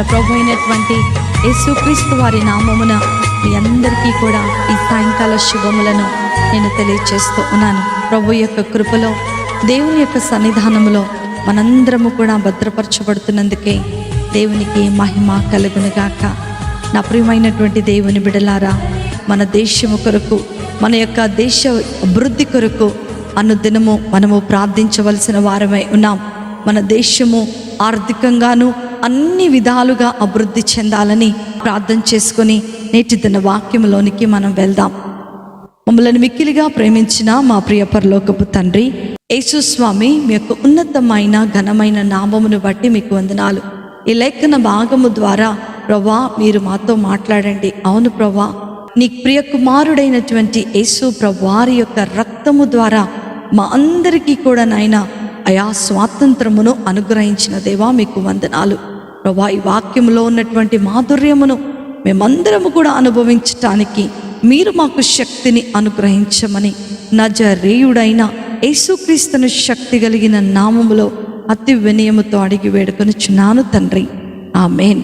మన ప్రభు అయినటువంటి యేసుక్రీస్తు వారి నామమున మీ అందరికీ కూడా ఈ సాయంకాల శుభములను నేను తెలియచేస్తూ ఉన్నాను. ప్రభు యొక్క కృపలో దేవుని యొక్క సన్నిధానములో మనందరము కూడా భద్రపరచబడుతున్నందుకే దేవునికి మహిమ కలుగునుగాక. నా ప్రియమైనటువంటి దేవుని బిడలారా మన దేశము కొరకు మన యొక్క దేశ అభివృద్ధి కొరకు అనుదినము మనము ప్రార్థించవలసిన వారమై ఉన్నాం. మన దేశము ఆర్థికంగాను అన్ని విధాలుగా అభివృద్ధి చెందాలని ప్రార్థన చేసుకొని నేటి దిన వాక్యంలోనికి మనం వెళ్దాం. మమ్మల్ని మిక్కిలిగా ప్రేమించిన మా ప్రియ పరలోకపు తండ్రి యేసుస్వామి మీ యొక్క ఉన్నతమైన ఘనమైన నామమును బట్టి మీకు వందనాలు. ఈ లేఖన భాగము ద్వారా ప్రభా మీరు మాతో మాట్లాడండి. అవును ప్రభా నీ ప్రియ కుమారుడైనటువంటి యేసు ప్రభువారి యొక్క రక్తము ద్వారా మా అందరికీ కూడా నాయన అయా స్వాతంత్రమును అనుగ్రహించిన దేవా మీకు వందనాలు. ప్రభా ఈ వాక్యంలో ఉన్నటువంటి మాధుర్యమును మేమందరము కూడా అనుభవించటానికి మీరు మాకు శక్తిని అనుగ్రహించమని నజరేయుడైన యేసుక్రీస్తుని శక్తి కలిగిన నామములో అతి వినయముతో అడిగి వేడుకొనుచున్నాను తండ్రి. ఆమెన్.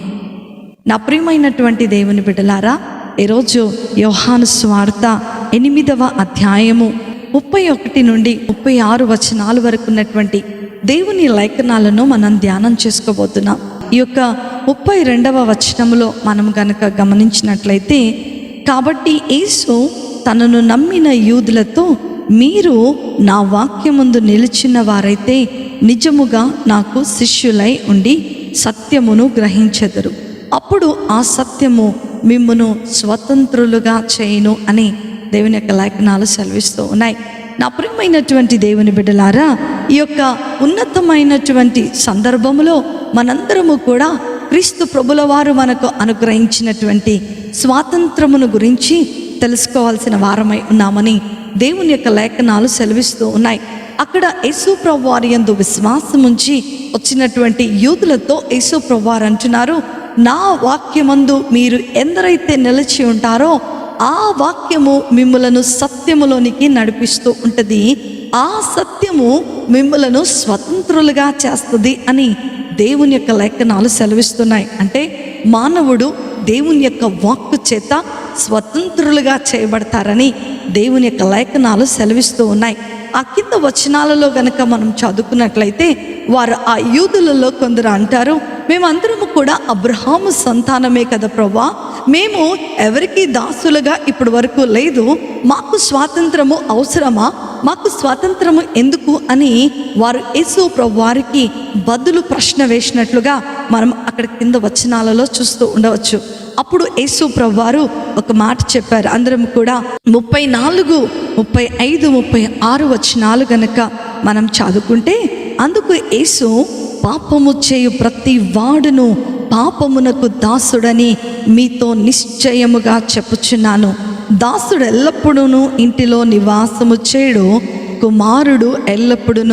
నా ప్రియమైనటువంటి దేవుని బిడ్డలారా ఈరోజు యోహాను స్వార్త ఎనిమిదవ అధ్యాయము ముప్పై ఒకటి నుండి ముప్పై ఆరు వచనాల వరకు ఉన్నటువంటి దేవుని లేఖనాలను మనం ధ్యానం చేసుకోబోతున్నాం. ఈ యొక్క ముప్పై రెండవ వచనములో మనం గనక గమనించినట్లయితే కాబట్టి యేసు తనను నమ్మిన యూదులతో మీరు నా వాక్యముందు నిలిచిన వారైతే నిజముగా నాకు శిష్యులై ఉండి సత్యమును గ్రహించెదరు. అప్పుడు ఆ సత్యము మిమ్మును స్వతంత్రులుగా చేయను అని దేవుని యొక్క లేఖనాలు సెలవిస్తూ ఉన్నాయి. నా ప్రియమైనటువంటి దేవుని బిడ్డలారా ఈ యొక్క ఉన్నతమైనటువంటి సందర్భములో మనందరము కూడా క్రీస్తు ప్రభుల వారు మనకు అనుగ్రహించినటువంటి స్వాతంత్రమును గురించి తెలుసుకోవాల్సిన వారమై ఉన్నామని దేవుని యొక్క లేఖనాలు సెలవిస్తూ ఉన్నాయి. అక్కడ యేసు ప్రభువారి ఎందు యందు విశ్వాసం ఉంచి వచ్చినటువంటి యూదులతో యేసు ప్రభువారు అంటున్నారు నా వాక్యమందు మీరు ఎందరైతే నిలిచి ఉంటారో ఆ వాక్యము మిమ్మలను సత్యములోనికి నడిపిస్తూ ఉంటుంది. ఆ సత్యము మిమ్మలను స్వతంత్రులుగా చేస్తుంది అని దేవుని యొక్క లేఖనాలు సెలవిస్తున్నాయి. అంటే మానవుడు దేవుని యొక్క వాక్కు చేత స్వతంత్రులుగా చేయబడతారని దేవుని యొక్క లేఖనాలు సెలవిస్తూ ఉన్నాయి. ఆ కింద వచనాలలో గనక మనం చదువుకున్నట్లయితే వారు ఆ యూదులలో కొందరు అంటారు మేమందరము కూడా అబ్రహాము సంతానమే కదా ప్రభా మేము ఎవరికి దాసులుగా ఇప్పటి వరకు లేదు. మాకు స్వాతంత్రము అవసరమా? మాకు స్వాతంత్రము ఎందుకు? అని వారు యేసు వారికి బదులు ప్రశ్న వేసినట్లుగా మనం అక్కడ కింద వచనాలలో చూస్తూ ఉండవచ్చు. అప్పుడు యేసు ప్రభువారు ఒక మాట చెప్పారు. అందరం కూడా ముప్పై నాలుగు ముప్పై ఐదు ముప్పై ఆరు వచనాలు గనక మనం చదువుకుంటే అందుకు యేసు పాపము చేయు ప్రతి వాడును పాపమునకు దాసుడని మీతో నిశ్చయముగా చెప్పుచున్నాను. దాసుడు ఎల్లప్పుడూ ఇంటిలో నివాసము చేయడు కుమారుడు ఎల్లప్పుడూ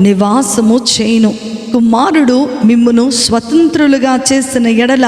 నివాసము చేయును. కుమారుడు మిమ్మును స్వతంత్రులుగా చేసిన ఎడల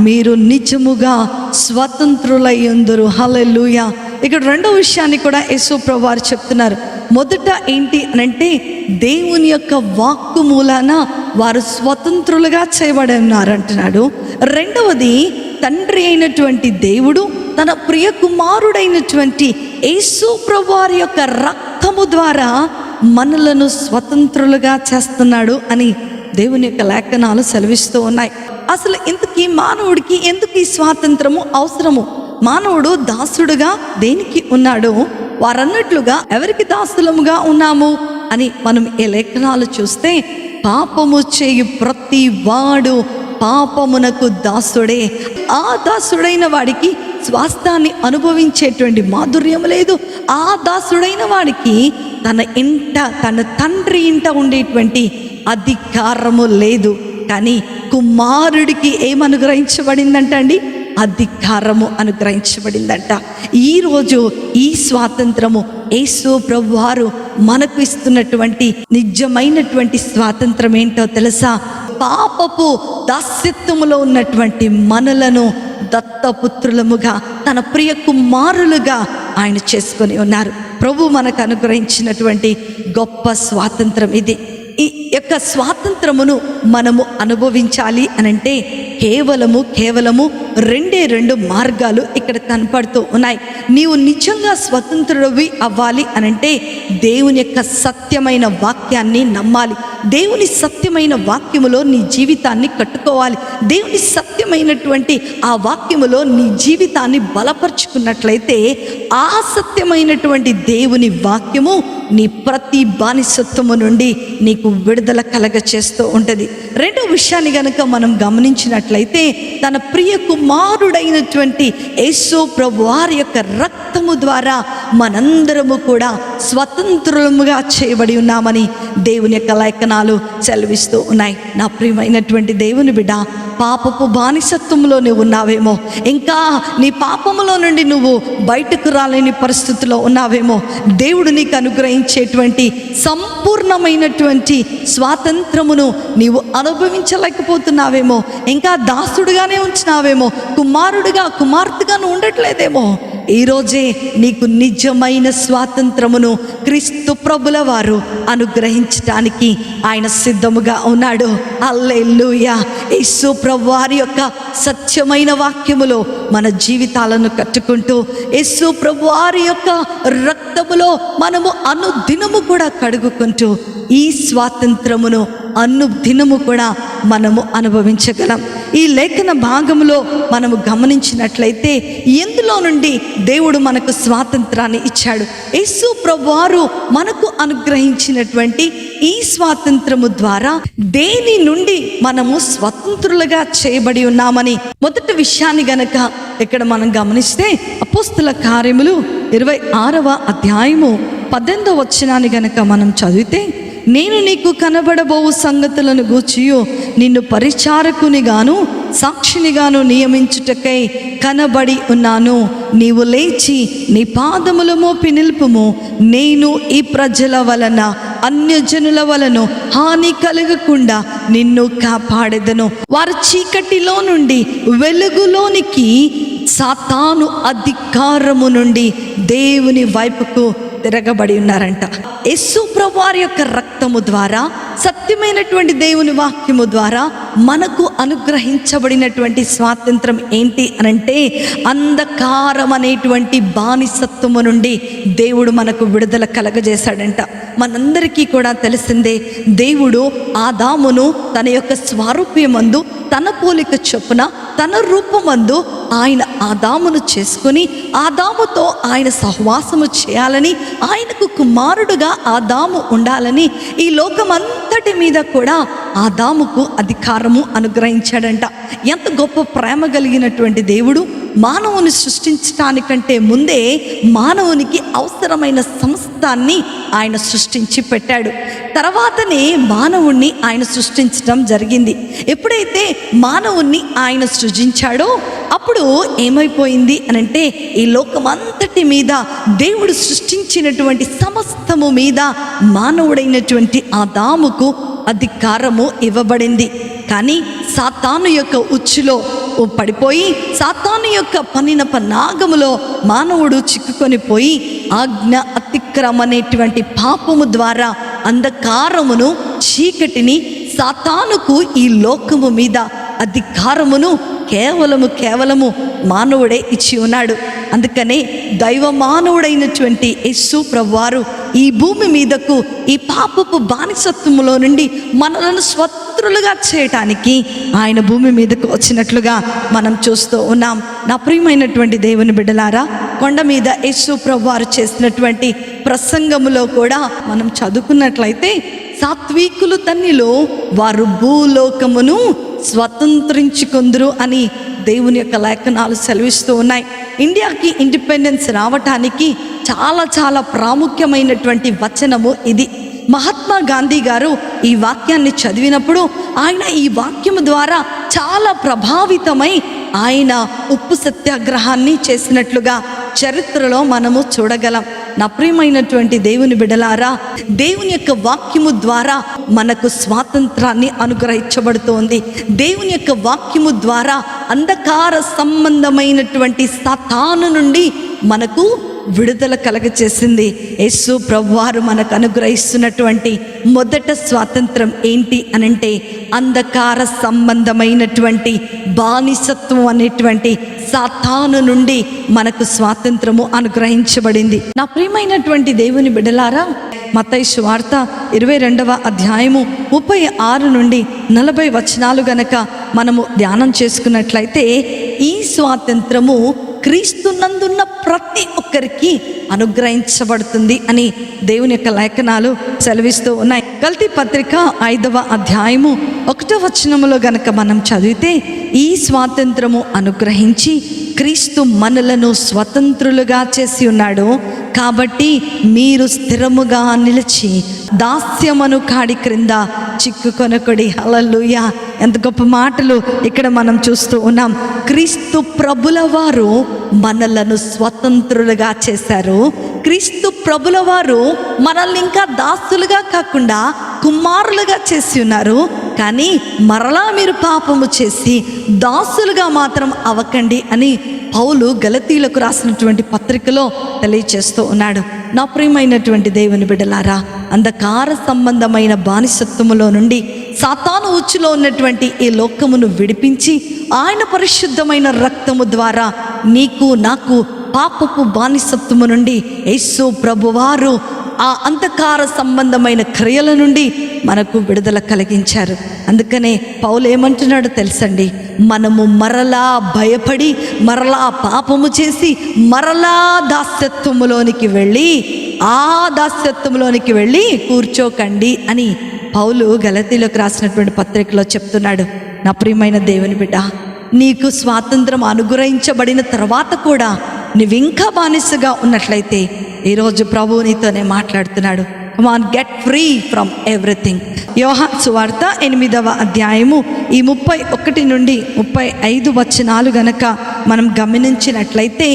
మీరు నిజముగా స్వతంత్రులయ్యందరు. హలెలుయ ఇక్కడ రెండో విషయాన్ని కూడా యేసు ప్రభు వారు చెప్తున్నారు. మొదట ఏంటి అని అంటే దేవుని యొక్క వాక్కు మూలాన వారు స్వతంత్రులుగా చేయబడి ఉన్నారు అంటున్నాడు. రెండవది తండ్రి అయినటువంటి దేవుడు తన ప్రియ కుమారుడైనటువంటి యేసు ప్రభువారి యొక్క రక్తము ద్వారా మనలను స్వతంత్రులుగా చేస్తున్నాడు అని దేవుని యొక్క లేఖనాలు సెలవిస్తూ ఉన్నాయి. అసలు ఇంతకీ మానవుడికి ఎందుకు ఈ స్వాతంత్రము అవసరము? మానవుడు దాసుడుగా దేనికి ఉన్నాడు? వారన్నట్లుగా ఎవరికి దాసులముగా ఉన్నాము? అని మనం ఈ లేఖనాలు చూస్తే పాపము చేయు ప్రతి వాడు పాపమునకు దాసుడే. ఆ దాసుడైన వాడికి స్వాస్థాన్ని అనుభవించేటువంటి మాధుర్యం లేదు. ఆ దాసుడైన వాడికి తన ఇంట తన తండ్రి ఇంట ఉండేటువంటి అధికారము లేదు. కానీ కుమారుడికి ఏమనుగ్రహించబడిందంట అండి? అధికారము అనుగ్రహించబడిందంట. ఈరోజు ఈ స్వాతంత్రము యేసు ప్రభువారు మనకు ఇస్తున్నటువంటి నిజమైనటువంటి స్వాతంత్రం ఏంటో తెలుసా? పాపపు దాస్యత్వములో ఉన్నటువంటి మనలను దత్తపుత్రులముగా తన ప్రియ కుమారులుగా ఆయన చేసుకొని ఉన్నారు. ప్రభు మనకు అనుగ్రహించినటువంటి గొప్ప స్వాతంత్రం ఇది. ఈ యొక్క స్వాతంత్రమును మనము అనుభవించాలి అనంటే కేవలము కేవలము రెండే రెండు మార్గాలు ఇక్కడ కనపడుతూ ఉన్నాయి. నీవు నిజంగా స్వతంత్రుడివి అవ్వాలి అనంటే దేవుని యొక్క సత్యమైన వాక్యాన్ని నమ్మాలి. దేవుని సత్యమైన వాక్యములో నీ జీవితాన్ని కట్టుకోవాలి. దేవుని సత్యమైనటువంటి ఆ వాక్యములో నీ జీవితాన్ని బలపరుచుకున్నట్లయితే ఆ సత్యమైనటువంటి దేవుని వాక్యము నీ ప్రతి బానిసత్వము నుండి నీకు విడుదల కలగ చేస్తూ ఉంటుంది. రెండో విషయాన్ని గనుక మనం గమనించినట్టు గమనించినట్లయితే తన ప్రియ కుమారుడైనటువంటి యేసు ప్రభు వారి యొక్క రక్తము ద్వారా మనందరము కూడా స్వతంత్రులముగా చేయబడి ఉన్నామని దేవుని యొక్క లేఖనాలు సెలవిస్తూ ఉన్నాయి. నా ప్రియమైనటువంటి దేవుని బిడ్డ పాపపు బానిసత్వంలోనే ఉన్నావేమో ఇంకా నీ పాపములో నుండి నువ్వు బయటకు రాలేని పరిస్థితిలో ఉన్నావేమో దేవుడు నీకు అనుగ్రహించేటువంటి సంపూర్ణమైనటువంటి స్వాతంత్రమును నీవు అనుభవించలేకపోతున్నావేమో ఇంకా దాసుడుగానే ఉంచినావేమో కుమారుడిగా కుమార్తెగా నువ్వు ఉండట్లేదేమో ఈరోజే నీకు నిజమైన స్వాతంత్రమును క్రీస్తు ప్రభుల వారు అనుగ్రహించటానికి ఆయన సిద్ధముగా ఉన్నాడు. అల్లెల్లుయా యేసు ప్రభు వారి యొక్క సత్యమైన వాక్యములో మన జీవితాలను కట్టుకుంటూ యేసు ప్రభు వారి యొక్క రక్తములో మనము అనుదినము కూడా కడుగుకుంటూ ఈ స్వాతంత్రమును అనుదినము కూడా మనము అనుభవించగలం. ఈ లేఖన భాగంలో మనము గమనించినట్లయితే ఎందులో నుండి దేవుడు మనకు స్వాతంత్రాన్ని ఇచ్చాడు? యేసు ప్రభువారు మనకు అనుగ్రహించినటువంటి ఈ స్వాతంత్రము ద్వారా దేని నుండి మనము స్వతంత్రులుగా చేయబడి ఉన్నామని మొదటి విషయాన్ని గనక ఇక్కడ మనం గమనిస్తే అపోస్తుల కార్యములు ఇరవై ఆరవ అధ్యాయము పద్దెనిమిదవ వచనాన్ని గనక మనం చదివితే నేను నీకు కనబడబోవు సంగతులను గూర్చియు. నిన్ను పరిచారకునిగాను సాక్షినిగాను నియమించుటకై కనబడి ఉన్నాను. నీవు లేచి నీ పాదముల మోపి నిలుపుము. నేను ఈ ప్రజల వలన అన్యజనుల వలన హాని కలగకుండా నిన్ను కాపాడెదను. వారి చీకటిలో నుండి వెలుగులోనికి సాతాను అధికారము నుండి దేవుని వైపుకు తిరగబడి ఉన్నారంట. యస్సు ప్రభువారి యొక్క రక్తము ద్వారా సత్యమైనటువంటి దేవుని వాక్యము ద్వారా మనకు అనుగ్రహించబడినటువంటి స్వాతంత్రం ఏంటి అనంటే అంధకారం అనేటువంటి బానిసత్వము నుండి దేవుడు మనకు విడుదల కలగజేశాడంట. మనందరికీ కూడా తెలిసిందే దేవుడు ఆదామును తన యొక్క స్వారూప్యమందు తన పోలిక చొప్పున తన రూపమందు ఆయన ఆదామును చేసుకుని ఆదాముతో ఆయన సహవాసము చేయాలని ఆయనకు కుమారుడుగా ఆదాము ఉండాలని ఈ లోకమంతటి మీద కూడా ఆదాముకు అధికారము అనుగ్రహించాడంట. ఎంత గొప్ప ప్రేమ కలిగినటువంటి దేవుడు. మానవుని సృష్టించటానికంటే ముందే మానవునికి అవసరమైన సంస్థ పదార్థాన్ని ఆయన సృష్టించి పెట్టాడు. తర్వాతనే మానవుణ్ణి ఆయన సృష్టించడం జరిగింది. ఎప్పుడైతే మానవుణ్ణి ఆయన సృజించాడో అప్పుడు ఏమైపోయింది అనంటే ఈ లోకమంతటి మీద దేవుడు సృష్టించినటువంటి సమస్తము మీద మానవుడైనటువంటి ఆ దాముకు అధికారము ఇవ్వబడింది. కానీ సాతాను యొక్క ఉచ్చులో పడిపోయి సాతాను యొక్క పనిన నాగములో మానవుడు చిక్కుకొని పోయి ఆజ్ఞ అతిక్రమ అనేటువంటి పాపము ద్వారా అంధకారమును చీకటిని సాతానుకు ఈ లోకము మీద అధికారమును కేవలము కేవలము మానవుడే ఇచ్చి ఉన్నాడు. అందుకనే దైవ మానవుడైనటువంటి యేసు ప్రవ్వారు ఈ భూమి మీదకు ఈ పాపపు బానిసత్వములో నుండి మనలను స్వతంత్రులుగా చేయటానికి ఆయన భూమి మీదకు వచ్చినట్లుగా మనం చూస్తూ ఉన్నాం. నా ప్రియమైనటువంటి దేవుని బిడ్డలారా కొండ మీద యేసు ప్రవ్వారు చేసినటువంటి ప్రసంగములో కూడా మనం చదువుకున్నట్లయితే సాత్వికులు తన్నిలో వారు భూలోకమును స్వతంత్రించుకుందరు అని దేవుని యొక్క లేఖనాలు సెలవిస్తూ ఉన్నాయి. ఇండియాకి ఇండిపెండెన్స్ రావటానికి చాలా చాలా ప్రాముఖ్యమైనటువంటి వచనము ఇది. మహాత్మా గాంధీ గారు ఈ వాక్యాన్ని చదివినప్పుడు ఆయన ఈ వాక్యము ద్వారా చాలా ప్రభావితమై ఆయన ఉప్పు సత్యాగ్రహాన్ని చేసినట్లుగా చరిత్రలో మనము చూడగలం. నా ప్రియమైనటువంటి దేవుని బిడలారా దేవుని యొక్క వాక్యము ద్వారా మనకు స్వాతంత్రాన్ని అనుగ్రహించబడుతోంది. దేవుని యొక్క వాక్యము ద్వారా అంధకార సంబంధమైనటువంటి సతాను నుండి మనకు విడుదల కలగచేసింది. యేసు ప్రభువారు మనకు అనుగ్రహిస్తున్నటువంటి మొదట స్వాతంత్రం ఏంటి అనంటే అంధకార సంబంధమైనటువంటి బానిసత్వం అనేటువంటి సాతాను నుండి మనకు స్వాతంత్రము అనుగ్రహించబడింది. నా ప్రియమైనటువంటి దేవుని బిడలారా మతైషు వార్త ఇరవై రెండవ అధ్యాయము ముప్పై ఆరు నుండి నలభై వచనాలు గనక మనము ధ్యానం చేసుకున్నట్లయితే ఈ స్వాతంత్రము క్రీస్తునందున్న ప్రతి ఒక్కరికి అనుగ్రహించబడుతుంది అని దేవుని యొక్క లేఖనాలు సెలవిస్తూ ఉన్నాయి. కల్తీ పత్రిక ఐదవ అధ్యాయము ఒకటో వచనములో గనక మనం చదివితే ఈ స్వాతంత్రము అనుగ్రహించి క్రీస్తు మనలను స్వతంత్రులుగా చేసి ఉన్నాడు. కాబట్టి మీరు స్థిరముగా నిలిచి దాస్యమను కాడి క్రింద చిక్కుకొనకొడి. హలలుయ ఎంత గొప్ప మాటలు ఇక్కడ మనం చూస్తూ ఉన్నాం. క్రీస్తు ప్రభుల వారు మనలను స్వతంత్రులుగా చేశారు. క్రీస్తు ప్రభుల వారు మనల్ని ఇంకా దాస్తులుగా కాకుండా కుమారులుగా చేసి ఉన్నారు. కానీ మరలా మీరు పాపము చేసి దాసులుగా మాత్రం అవ్వకండి అని పౌలు గలతీలకు రాసినటువంటి పత్రికలో తెలియచేస్తూ ఉన్నాడు. నా ప్రియమైనటువంటి దేవుని బిడ్డలారా అంధకార సంబంధమైన బానిసత్వములో నుండి సాతాను ఉచ్చులో ఉన్నటువంటి ఈ లోకమును విడిపించి ఆయన పరిశుద్ధమైన రక్తము ద్వారా నీకు నాకు పాపపు బానిసత్వము నుండి యేసు ప్రభువారు ఆ అంధకార సంబంధమైన క్రియల నుండి మనకు విడుదల కలిగించారు. అందుకనే పౌలు ఏమంటున్నాడో తెలుసండి? మనము మరలా భయపడి మరలా పాపము చేసి మరలా దాస్యత్వములోనికి వెళ్ళి ఆ దాస్యత్వంలోనికి వెళ్ళి కూర్చోకండి అని పౌలు గలతీలోకి రాసినటువంటి పత్రికలో చెప్తున్నాడు. నా ప్రియమైన దేవుని బిడ్డ నీకు స్వాతంత్రం అనుగ్రహించబడిన తర్వాత కూడా నువ్వింకా బానిసగా ఉన్నట్లయితే ఈరోజు ప్రభువు నీతోనే మాట్లాడుతున్నాడు. Come on get free from everything Yohan సువార్త ఎనిమిదవ అధ్యాయము ఈ ముప్పై ఒకటి నుండి ముప్పై ఐదు వచనాలు గనక మనం గమనించినట్లయితే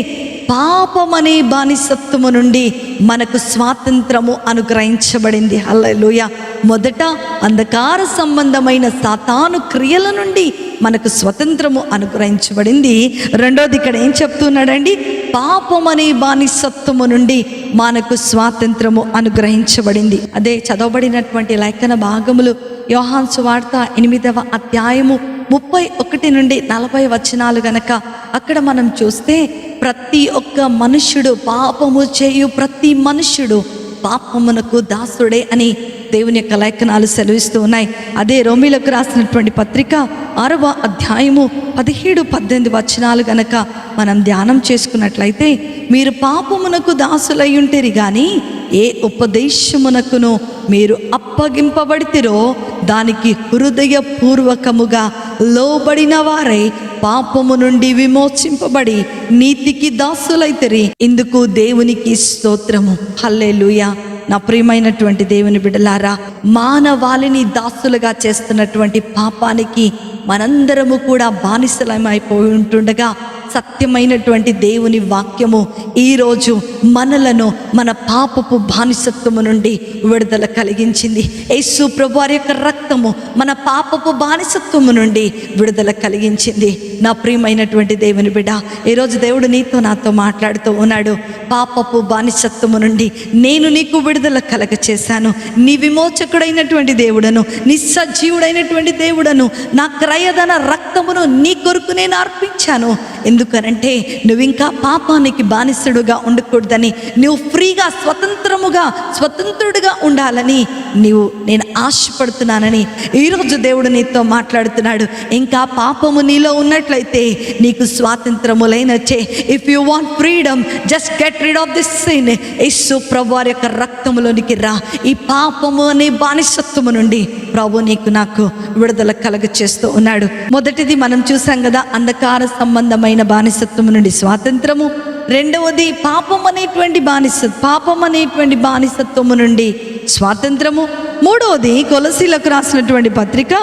పాపమనే బానిసత్వము నుండి మనకు స్వాతంత్రము అనుగ్రహించబడింది. హల్లెలూయ. మొదట అంధకార సంబంధమైన సాతాను క్రియల నుండి మనకు స్వతంత్రము అనుగ్రహించబడింది. రెండోది ఇక్కడ ఏం చెప్తున్నాడండి? పాపమనే బానిసత్వము నుండి మనకు స్వాతంత్రము అనుగ్రహించబడింది. అదే చదవబడినటువంటి లేఖన భాగములు యోహాన్ సువార్త ఎనిమిదవ అధ్యాయము ముప్పై ఒకటి నుండి నలభై వచనాలు గనక అక్కడ మనం చూస్తే ప్రతి ఒక్క మనుష్యుడు పాపము చేయు ప్రతి మనుష్యుడు పాపమునకు దాసుడే అని దేవుని యొక్క లేఖనాలు సెలవిస్తూ ఉన్నాయి. అదే రోమిలకు రాసినటువంటి పత్రిక ఆరవ అధ్యాయము పదిహేడు పద్దెనిమిది వచనాలు గనక మనం ధ్యానం చేసుకున్నట్లయితే మీరు పాపమునకు దాసులై ఉంటేరు కానీ ఏ ఉపదేశమునకును మీరు అప్పగింపబడితిరో దానికి హృదయపూర్వకముగా లోబడిన వారై పాపము నుండి విమోచింపబడి నీతికి దాసులైతరి. ఇందుకు దేవునికి స్తోత్రము. హల్లెలూయా. నా ప్రియమైనటువంటి దేవుని బిడలారా మానవాళిని దాసులుగా చేస్తున్నటువంటి పాపానికి మనందరము కూడా బానిసలమైపోయి ఉంటుండగా సత్యమైనటువంటి దేవుని వాక్యము ఈరోజు మనలను మన పాపపు బానిసత్వము నుండి విడుదల కలిగించింది. యేసు ప్రభు యొక్క రక్తము మన పాపపు బానిసత్వము నుండి విడుదల కలిగించింది. నా ప్రియమైనటువంటి దేవుని బిడ ఈరోజు దేవుడు నీతో నాతో మాట్లాడుతూ ఉన్నాడు. పాపపు బానిసత్వము నుండి నేను నీకు విడుదల కలగ చేశాను నీ విమోచకుడైనటువంటి దేవుడను నిస్సజీవుడైనటువంటి దేవుడను నా క్రయధన రక్తమును నీ కొరకు నేను అర్పించాను. ఎందుకనంటే నువ్వు ఇంకా పాపానికి బానిసడుగా ఉండకూడదని నువ్వు ఫ్రీగా స్వతంత్రముగా స్వతంత్రుడిగా ఉండాలని నీవు నేను ఆశపడుతున్నానని ఈరోజు దేవుడు నీతో మాట్లాడుతున్నాడు. ఇంకా పాపము నీలో ఉన్నట్లయితే నీకు స్వాతంత్రము లేనచ్చే if you want freedom just get rid of this sin Yesu ప్రభు వారి యొక్క రక్తములోనికి రా. ఈ పాపము అనే బానిసత్వము నుండి ప్రభు నీకు నాకు విడుదల కలగ చేస్తూ ఉన్నాడు. మొదటిది మనం చూసాం కదా అంధకార సంబంధమైన బానిసత్వము నుండి స్వాతంత్రము. రెండవది పాపం అనేటువంటి బానిస పాపం అనేటువంటి బానిసత్వము నుండి స్వాతంత్రము. మూడవది కొలసీలకు రాసినటువంటి పత్రిక.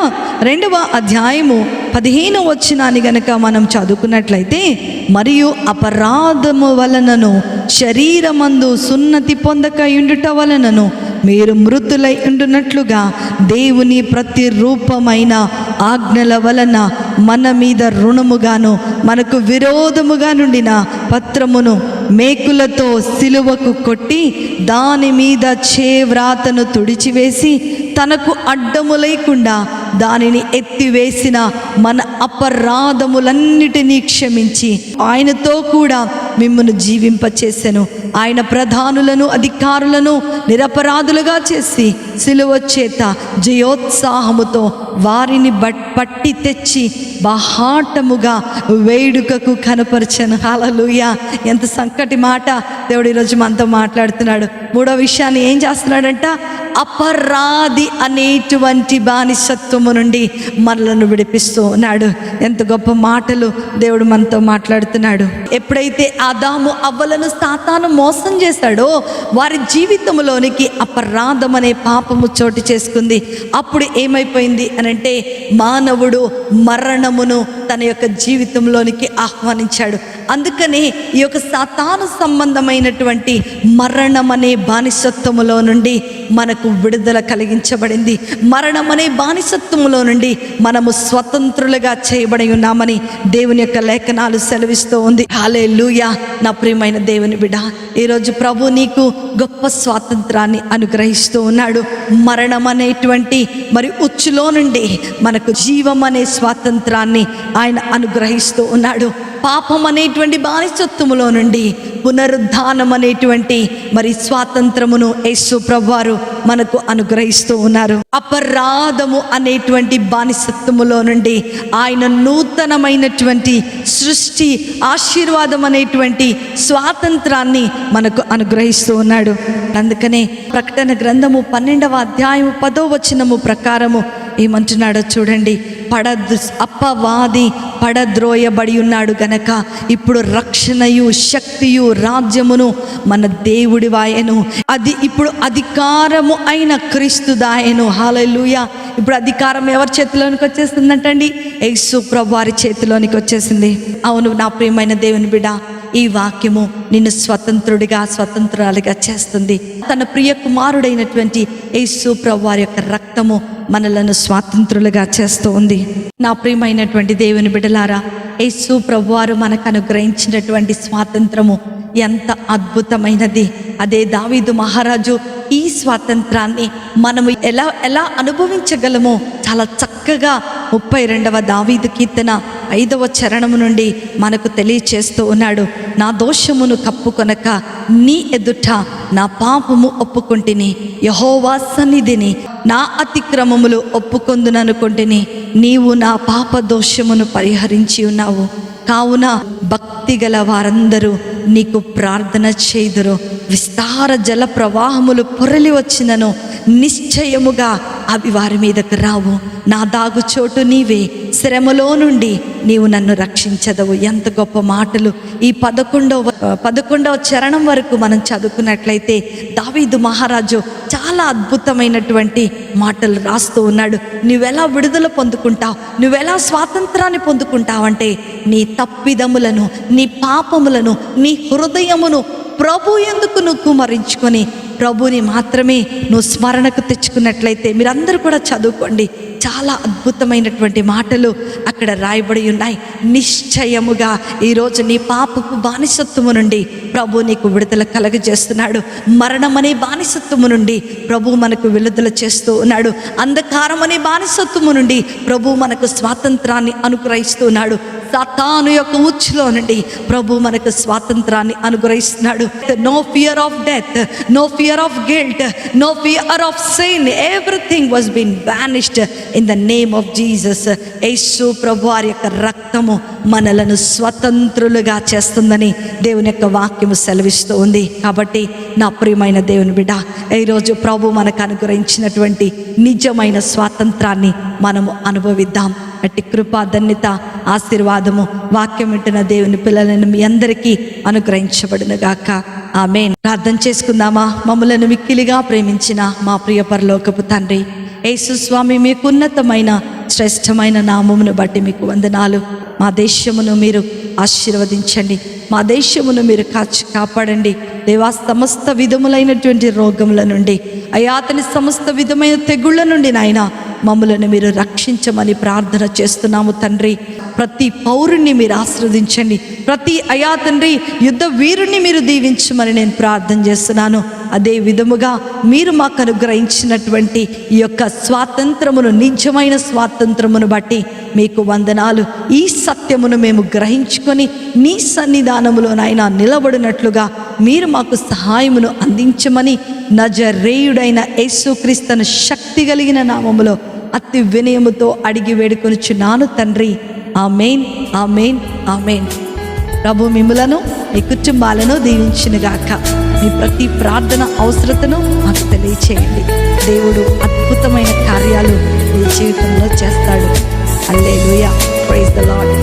రెండవ అధ్యాయము పదిహేను వచ్చినాని గనక మనం చదువుకున్నట్లయితే మరియు అపరాధము వలనను శరీరమందు సున్నతి పొందక ఉండుట వలనను మీరు మృతులై ఉండునట్లుగా దేవుని ప్రతి రూపమైన ఆజ్ఞల వలన మన మీద రుణముగాను మనకు విరోధముగా నుండిన పత్రమును మేకులతో సిలువకు కొట్టి దాని మీద చేవ్రాతను తుడిచివేసి తనకు అడ్డము లేకుండా దానిని ఎత్తివేసిన మన అపరాధములన్నిటినీ క్షమించి ఆయనతో కూడా మిమ్మల్ని జీవింపచేసెను. ఆయన ప్రధానులను అధికారులను నిరపరాధులుగా చేసి సిలువ చేత జయోత్సాహముతో వారిని బట్ పట్టి తెచ్చి బహాటముగా వేడుకకు కనపరచను. హాలలుయ ఎంత సంకటి మాట దేవుడు ఈరోజు మనతో మాట్లాడుతున్నాడు. మూడో విషయాన్ని ఏం చేస్తున్నాడంట? అపరాధి అనేటువంటి బానిసత్వము నుండి మనలను విడిపిస్తూ ఉన్నాడు. ఎంత గొప్ప మాటలు దేవుడు మనతో మాట్లాడుతున్నాడు. ఎప్పుడైతే ఆదాము అవ్వలను సాతాను మోసం చేశాడో వారి జీవితంలోనికి అపరాధం అనే పాపము చోటు చేసుకుంది. అప్పుడు ఏమైపోయింది అని అంటే మానవుడు మరణమును తన యొక్క జీవితంలోనికి ఆహ్వానించాడు. అందుకనే ఈ యొక్క సాతాను సంబంధమైనటువంటి మరణం అనే బానిసత్వములో నుండి మనకు విడుదల కలిగించబడింది. మరణం అనే బానిసత్వములో నుండి మనము స్వతంత్రులుగా చేయబడి ఉన్నామని దేవుని యొక్క లేఖనాలు సెలవిస్తూ ఉంది. హాలే నా ప్రియమైన దేవుని బిడ ఈరోజు ప్రభు నీకు గొప్ప స్వాతంత్రాన్ని అనుగ్రహిస్తూ ఉన్నాడు. మరణం అనేటువంటి మరి ఉచ్చులో నుండి మనకు జీవం అనే స్వాతంత్రాన్ని ఆయన అనుగ్రహిస్తూ ఉన్నాడు. పాపం అనేటువంటి బానిసత్వములో నుండి పునరుద్ధానం అనేటువంటి మరి స్వాతంత్రమును యేసు ప్రభువారు మనకు అనుగ్రహిస్తూ ఉన్నారు. అపరాధము అనేటువంటి బానిసత్వములో నుండి ఆయన నూతనమైనటువంటి సృష్టి ఆశీర్వాదం అనేటువంటి స్వాతంత్రాన్ని మనకు అనుగ్రహిస్తూ ఉన్నాడు. అందుకనే ప్రకటన గ్రంథము పన్నెండవ అధ్యాయము పదో వచనము ప్రకారము ఏమంటున్నాడో చూడండి. పడ అప్పవాది పడద్రోయబడి ఉన్నాడు గనక ఇప్పుడు రక్షణయు శక్తియు రాజ్యమును మన దేవుడివాయను అది ఇప్పుడు అధికారము అయిన క్రీస్తుదాయను. హాలూయ ఇప్పుడు అధికారం ఎవరి చేతిలోనికి వచ్చేసిందంటండి? యేసు ప్రభు వారి చేతిలోనికి వచ్చేసింది. అవును నా ప్రియమైన దేవుని బిడ్డ ఈ వాక్యము నిన్ను స్వతంత్రుడిగా స్వతంత్రాలుగా చేస్తుంది. తన ప్రియ కుమారుడైనటువంటి యేసు ప్రభు వారి యొక్క రక్తము మనలను స్వాతంత్రులుగా చేస్తూ ఉంది. నా ప్రియమైనటువంటి దేవుని బిడలారా యేసు ప్రభువారు మనకు అనుగ్రహించినటువంటి స్వాతంత్రము ఎంత అద్భుతమైనది. అదే దావీదు మహారాజు ఈ స్వాతంత్రాన్ని మనము ఎలా ఎలా అనుభవించగలమో చాలా చక్కగా ముప్పై రెండవ దావీదు కీర్తన ఐదవ చరణము నుండి మనకు తెలియచేస్తూ ఉన్నాడు. నా దోషమును కప్పుకొనక నీ ఎదుట నా పాపము ఒప్పుకుంటుని యహోవా సన్నిధిని నా అతిక్రమములు ఒప్పుకొందుననుకొంటిని నీవు నా పాప దోషమును పరిహరించి ఉన్నావు. కావున భక్తి గల వారందరూ నీకు ప్రార్థన చేదురు విస్తార జల ప్రవాహములు పొరలి వచ్చినను. నిశ్చయముగా అవి వారి మీదకు రావు. నా దాగు చోటు నీవే. శ్రమలో నుండి నీవు నన్ను రక్షించదవు. ఎంత గొప్ప మాటలు. ఈ పదకొండవ పదకొండవ చరణం వరకు మనం చదువుకున్నట్లయితే దావీదు మహారాజు చాలా అద్భుతమైనటువంటి మాటలు రాస్తూ ఉన్నాడు. నువ్వెలా విడుదల పొందుకుంటావు? నువ్వెలా స్వాతంత్రాన్ని పొందుకుంటావంటే నీ తప్పిదములను నీ పాపములను నీ హృదయమును ప్రభు ఎందుకు నువ్వు కుమరించుకొని? ప్రభుని మాత్రమే నువ్వు స్మరణకు తెచ్చుకున్నట్లయితే మీరందరూ కూడా చదువుకోండి. చాలా అద్భుతమైనటువంటి మాటలు అక్కడ రాయబడి ఉన్నాయి. నిశ్చయముగా ఈరోజు నీ పాపపు బానిసత్వము నుండి ప్రభు నీకు విడుదల కలగజేస్తున్నాడు. మరణం అనే బానిసత్వము నుండి ప్రభు మనకు విడుదల చేస్తూ ఉన్నాడు. అంధకారం అనే బానిసత్వము నుండి ప్రభు మనకు స్వాతంత్రాన్ని అనుగ్రహిస్తున్నాడు. సతాను యొక్క ఉచ్చులో నుండి ప్రభు మనకు స్వాతంత్రాన్ని అనుగ్రహిస్తున్నాడు. No fear of death no fear of guilt no fear of sin everything was been banished in the name of Jesus Yesu ప్రభు వారి యొక్క రక్తము మనలను స్వతంత్రులుగా చేస్తుందని దేవుని యొక్క వాక్యము సెలవిస్తూ ఉంది. కాబట్టి నా ప్రియమైన దేవుని బిడ్డ ఈరోజు ప్రభు మనకు అనుగ్రహించినటువంటి నిజమైన స్వాతంత్రాన్ని మనము అనుభవిద్దాం. అట్టి కృపా ధన్యత ఆశీర్వాదము వాక్యం వింటున్న దేవుని పిల్లలను మీ అందరికీ అనుగ్రహించబడినగాక. ఆమె ప్రార్థన చేసుకుందామా? మమ్మలను మిక్కిలిగా ప్రేమించిన మా ప్రియ పరలోకపు తండ్రి యేసుస్వామి స్వామి మీకు ఉన్నతమైన శ్రేష్టమైన నామమును బట్టి మీకు వందనాలు. మా దేశమును మీరు ఆశీర్వదించండి. మా దేశమును మీరు కాచి కాపాడండి. దేవా సమస్త విధములైనటువంటి రోగముల నుండి అయాతని సమస్త విధమైన తెగుళ్ళ నుండి నాయన మమ్మలను మీరు రక్షించమని ప్రార్థన చేస్తున్నాము తండ్రి. ప్రతి పౌరుణ్ణి మీరు ఆశ్రవదించండి. ప్రతి అయా తండ్రి యుద్ధ వీరుణ్ణి మీరు దీవించమని నేను ప్రార్థన చేస్తున్నాను. అదే విధముగా మీరు మాకు అనుగ్రహించినటువంటి ఈ యొక్క స్వాతంత్రమును నిజమైన స్వాతంత్రమును బట్టి మీకు వందనాలు. ఈ సత్యమును మేము గ్రహించుకొని నీ సన్నిధానములోనైనా నిలబడినట్లుగా మీరు మాకు సహాయమును అందించమని నజరేయుడైన యేసుక్రీస్తును శక్తి కలిగిన నామములో అతి వినయముతో అడిగి వేడుకొనుచున్నాను తండ్రి. Amen amen amen. ప్రభు మిమ్ములను మీ కుటుంబాలను దీవించునుగాక. మీ ప్రతి ప్రార్థన అవసరతను మాకు తెలియచేయండి. దేవుడు అద్భుతమైన కార్యాలు మీ జీవితంలో చేస్తాడు. అల్లే ప్రైజ్ ద లాడ్